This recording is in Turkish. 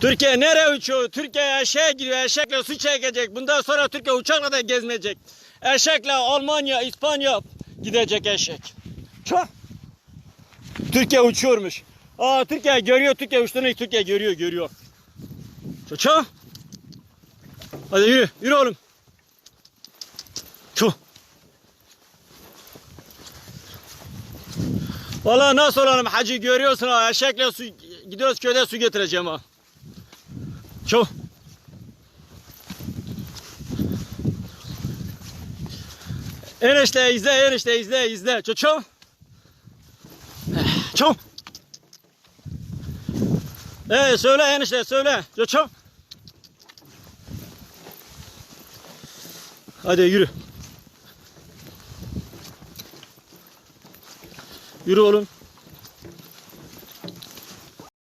Türkiye nereye uçuyor? Türkiye eşeğe gidiyor. Eşekle su çekecek. Bundan sonra Türkiye uçakla da gezmeyecek. Eşekle Almanya, İspanya gidecek eşek. Çok. Türkiye uçuyormuş. Aa Türkiye görüyor. Türkiye uçtuğunu Türkiye görüyor, görüyor. Çok. Hadi yürü. Yürü oğlum. Çok. Valla nasıl olalım hacı görüyorsun ha eşekle su gidiyoruz köyde su getireceğim ha. Çok. Enişte izle enişte izle izle çok çok. Çok. Evet söyle enişte söyle çok çok. Hadi yürü. Yürü oğlum.